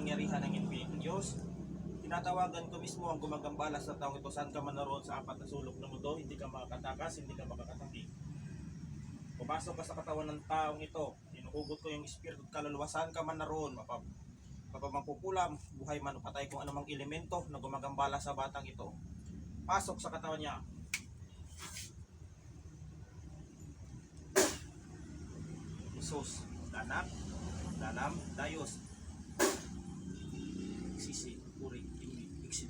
kapangyarihan ng Infinitong Diyos. Tinatawagan ko mismo ang gumagambala sa taong ito saan ka man sa apat na sulok ng mundo, hindi ka makakatakas, hindi ka makakatanggi. Pumasok ka sa katawan ng taong ito, inuhugot ko yung espiritu at kaluluwa saan ka man mapap mapapampupulam, buhay man o patay kung anumang elemento na gumagambala sa batang ito. Pasok sa katawan niya. Jesus, danak, dalam, dayos. Sisi, puri, hindi, iksit.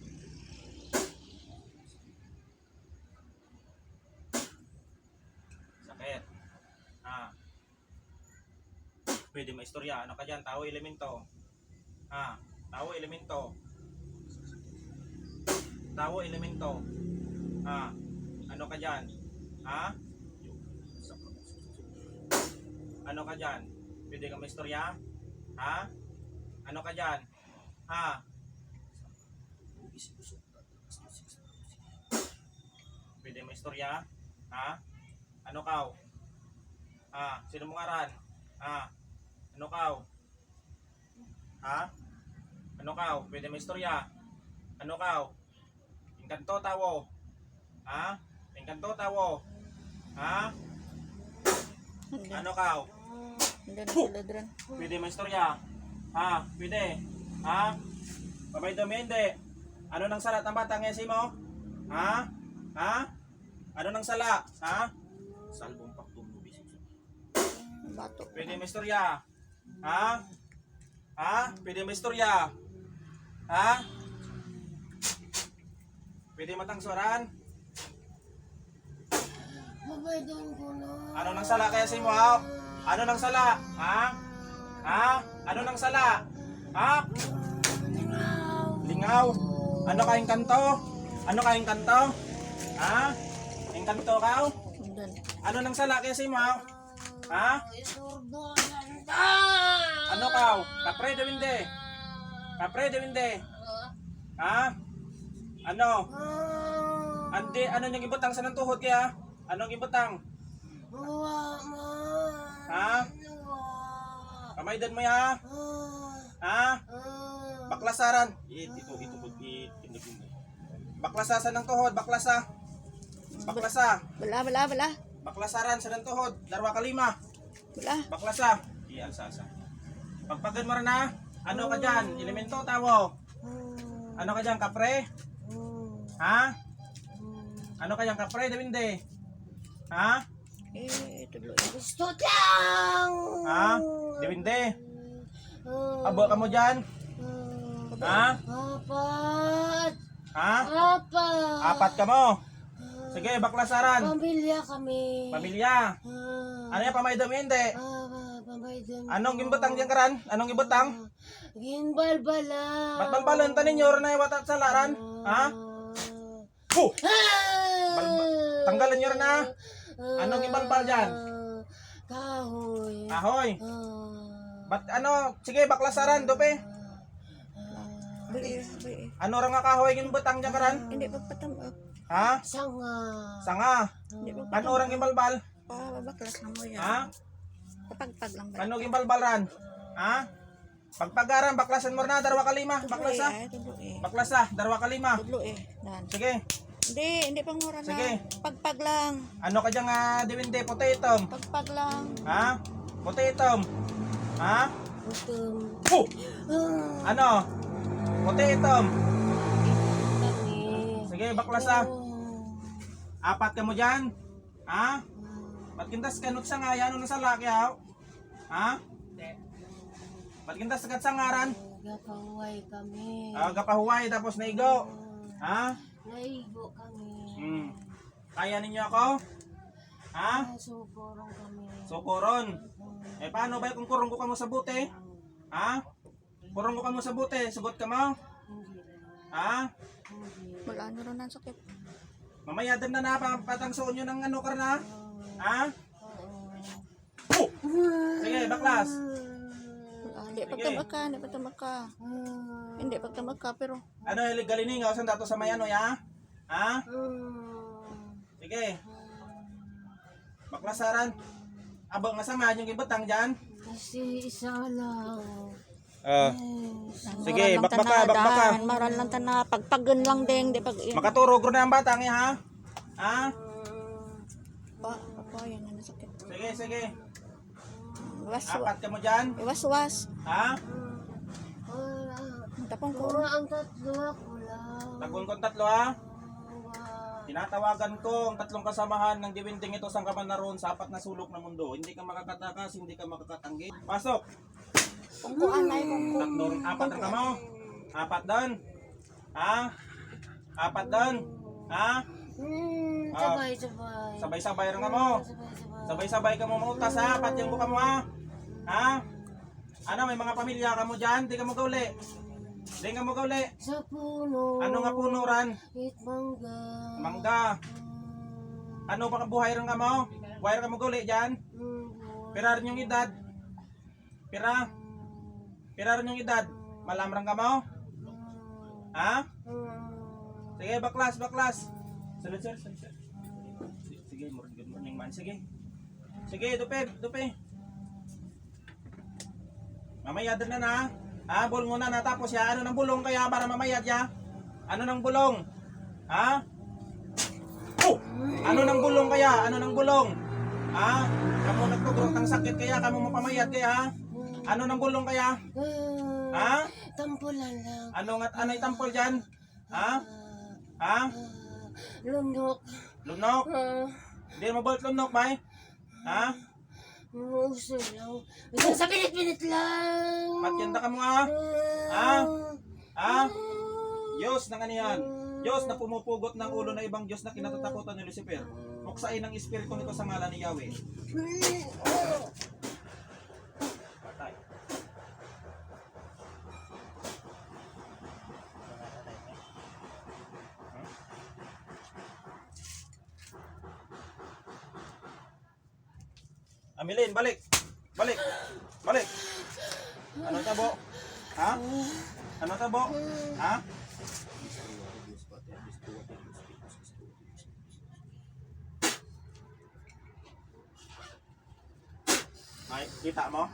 Sakit. Ah. Pwede maistorya. Ano ka dyan? Tao, elemento. Ah. Tao, elemento. Tao, elemento. Ah. Ano ka dyan? Ha? Ano ka dyan? Pwede ka maistorya? Ha? Ano ka dyan? Ha? Pwede maistorya? Ha? Ano kaw? Ha? Sino mong aran? Ha? Ano kaw? Ha? Ano kaw? Pwede maistorya? Ano kaw? Engkanto tawo? Ha? Engkanto tawo? Ha? Ano dran. Pwede may istorya? Ha? Pwede? Ha? Babay Domende. Ano nang sala ng batang esi mo? Ha? Ha? Ano nang sala? Ha? Salbong bisig. Bato. Pwede may istorya? Ha? Ha? Pwede may istorya? Ha? Pwede matangsoran? Ko na. Ano nang sala kaya si mo? Ha? Ano nang sala? Ha? Ha? Ano nang sala? Ha? Lingaw. Ano kaing kanto? Ano kaing kanto? Ha? Ing kanto ka? Ano nang sala kaya si mo? Ha? Ano ka? Kapre de winde. Kapre de winde. Ha? Ano? Andi, ano niyang ibutang sa nang tuhod kaya? Anong ibutang? Ha? Kamaydan mo ya? Ha? Baklasaran. It, ito, ito, ito, it, tindig mo. Baklasasan ng tuhod, baklasa. Baklasa. Bala, bala, bala. Baklasaran sa ng tuhod, darwa kalima. Bala. Baklasa. Iyan, sasa. Pagpagad mo rin na. Ano ka dyan? Elemento, tawo. Ano ka dyan, kapre? Ha? Ano ka dyan, kapre? Dawinde. Ha? Eh, tuloy. Gusto lang. Ha? Dawinde. Abo ka mo dyan? Ha? Apat. Ha? Apat. Apat ka mo. Sige, baklasaran. Pamilya kami. Pamilya. Ah, Ano yung pamay Dawinde? ah. Anong gimbutang dyan karan? Anong gimbutang? Ginbalbala. Ba't balbalan tanin nyo rin na iwatat sa laran? Ha? Huh! Balba- Tanggalan nyo rin na. Anong ibalbal dyan? Kahoy. Ahoy. Ah, Ba't ano? Sige, baklasaran, dope. Bay, bay. Ano rin nga kahoy gimbutang dyan karan? Hindi pagpatam. Ha? Sanga. Sanga. Ano orang imbalbal? Pa, babaklas lang mo yan. Ha? Kapagpag lang ba? Ano imbalbalan? Ha? Pagpagaran, baklasan mo na, darwa eh, Baklasa. ay, tudlo eh. Baklasa, darwa kalima. Tudlo eh. Dan. Sige. Hindi, hindi pang mura na. Sige. Pagpag lang. Ano ka dyan nga, diwinde, potato? Pagpag lang. Ha? Potato. Ha? Huh! Ah, Ano? Potato. kami. Sige, baklasa. Oh. Apat ka mo dyan. Ha? Ba't kintas kanot sa nga yan? Ano sa laki ha? Ha? Ba't kintas sagat sa ngaran? Gapaway kami. Ah, gapahuway tapos naigo. Ha? Naigo kami. Hmm. Kaya ninyo ako? Ha? Suporong kami. Sukuron. Eh paano ba kung kurong ko ka mo sa buti? Ha? Kurong ko ka mo sa buti, sugot ka mo? Ha? Wala nyo rin ang sakit. Mamaya din na na, patangsoon nyo ng ano ka na. Ha? Oo. Oh! Sige, baklas. Wala, hindi pagtamag ka, hindi pagtamag ka. Ah. Hindi pagtamag ka, pero Ano, hilig galining, saan dato sa mayano ya? Ha? Ah. Sige. Baklasaran. Abo nga sama yung ibutang dyan. Kasi isa lang. Ah, Sige, bakbaka, bakbaka. Maral lang tana, pagpagan lang ding, di pag... Makaturo gro na ang bata, nga ha? Ha? Pa, pa, yan ang sakit. Sige, sige. Iwas, Apat ka mo dyan. iwas, iwas. Ha? Wala. Tapong ko. Wala ang tatlo ako lang. Tagun kong tatlo ha. Tinatawagan ko ang tatlong kasamahan ng diwinding ito sa naroon sa apat na sulok ng mundo. Hindi ka makakatakas, hindi ka makakatanggi. Pasok! Kung kuan na kung Tatlo, apat na kamo. Apat doon. Ha? Apat doon. Ha? Hmm, Ah. sabay, sabay. Sabay-sabay rin ka mo. Sabay, sabay. Sabay-sabay ka mo mautas ha. Apat yung buka mo ha. Ha? Ano, may mga pamilya ka mo dyan? Di ka mo gauli. Di ka mo gauli. Sa puno. Ano nga puno ran? It Mangga. Ano ba buhay rin ka mo? Buhay rin ka mo gauli dyan? Pira rin yung edad. Pira. Pira rin yung edad. Malamrang ka mo? Ha? Sige, baklas, baklas. Sunod, sir, sunod, sir. Sige, good morning man. Sige. Sige, dupe, dupe. Mamayad na na. Ha, bulong na na. Tapos ya, ano ng bulong kaya para mamayad ya? Ano ng bulong? Ha? Ano ng bulong kaya? Ano ng bulong? Ha? Kamu nagtugurot ng sakit kaya kamu mapamayad kaya ha? Ano ng bulong kaya? Ha? Tampulan lang. Ano nga ano itampol diyan? Ha? Ha? Lunok. Lunok? Hindi mo bolt lunok, bay? Ha? Muuso lang. Basta sa pinit-pinit lang. Patyanda ka mo ha? Ah. Ha? Diyos ng ano yan? Diyos na pumupugot ng ulo na ibang Diyos na kinatatakutan ni Lucifer. Buksain ang espiritu nito sa ngalan ni Yahweh. Patay. Amilin, balik. Balik. Balik. Ano tabo? Ha? Ano tabo? Ha? Đấy, đi tạm đó.